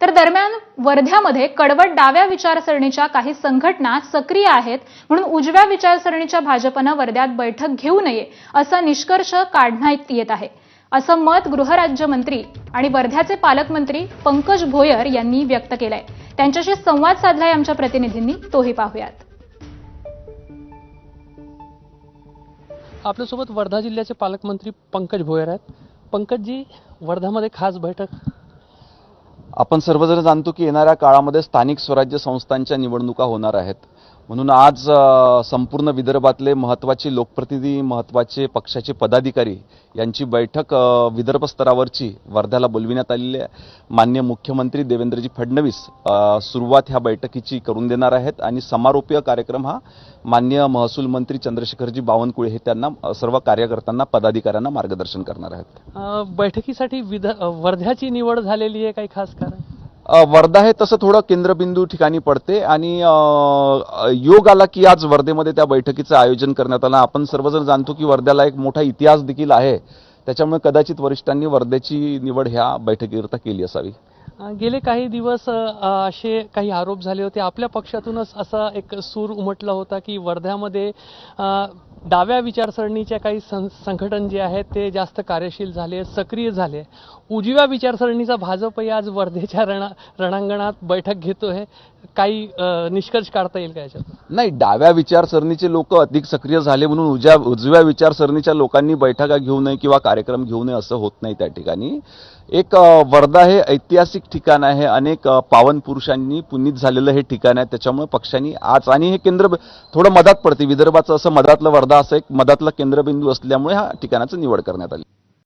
तर दरम्यान वर्ध्यामध्ये कडवट डाव्या विचारसरणीच्या काही संघटना सक्रिय आहेत म्हणून उजव्या विचारसरणीच्या भाजपनं वर्ध्यात बैठक घेऊ नये असा निष्कर्ष काढण्यात येत आहे. असं मत गृहराज्यमंत्री आणि वर्ध्याचे पालकमंत्री पंकज भोयर यांनी व्यक्त केलंय. त्यांच्याशी संवाद साधलाय आमच्या प्रतिनिधींनी. तोही पाहूयात. आपल्यासोबत वर्धा जिल्ह्याचे पालकमंत्री पंकज भोयर आहेत. पंकजजी वर्धामध्ये खास बैठक आपण सर्वजण जाणतो की येणाऱ्या काळामध्ये स्थानिक स्वराज्य संस्थांच्या निवडणुका होणार आहेत. म्हणून आज संपूर्ण विदर्भातले महत्त्वाचे लोकप्रतिनिधी महत्त्वाचे पक्षाचे पदाधिकारी यांची बैठक विदर्भ स्तरावरची वर्ध्याला बोलविण्यात आलेली आहे. मान्य मुख्यमंत्री देवेंद्रजी फडणवीस सुरुवात ह्या बैठकीची करून देणार आहेत आणि समारोपीय कार्यक्रम हा मान्य महसूल मंत्री चंद्रशेखरजी बावनकुळे हे त्यांना सर्व कार्यकर्त्यांना पदाधिकाऱ्यांना मार्गदर्शन करणार आहेत. बैठकीसाठी विद वर्ध्याची निवड झालेली आहे काही खास कारण? वर्धा हे तसं थोडं केंद्रबिंदू ठिकाणी पडते आणि योग आला की आज वर्धेमध्ये त्या बैठकीचं आयोजन करण्यात आलं. आपण सर्वजण जाणतो की वर्ध्याला एक मोठा इतिहास देखील आहे. त्याच्यामुळे कदाचित वरिष्ठांनी वर्ध्याची निवड ह्या बैठकीकरता केली असावी. गेले काही दिवस असे काही आरोप झाले होते. आपल्या पक्षातूनच असा एक सूर उमटला होता की वर्ध्यामध्ये डाव्या विचारसरणीच्या काही सं संघटन जे आहेत ते जास्त कार्यशील झाले सक्रिय झाले. उजव्या विचारसरणीचा भाजपही आज वर्धेच्या रणा रणांगणात बैठक घेतोय. काही निष्कर्ष काढता येईल का याच्यात नाही डाव्या विचारसरणीचे लोक अधिक सक्रिय झाले म्हणून उज्या उजव्या विचारसरणीच्या लोकांनी बैठका घेऊ नये किंवा कार्यक्रम घेऊ नये असं होत नाही त्या ठिकाणी. एक वर्धा हे ऐतिहासिक ठिकाण आहे. अनेक पावन पुरुषांनी पुनीत झालेलं हे ठिकाण आहे. त्याच्यामुळे पक्षांनी आज आणि हे केंद्र थोडं मधात पडते. विदर्भाचं असं मधातलं वर्धा असं एक मधातला केंद्रबिंदू असल्यामुळे ह्या ठिकाणाचं निवड करण्यात आली.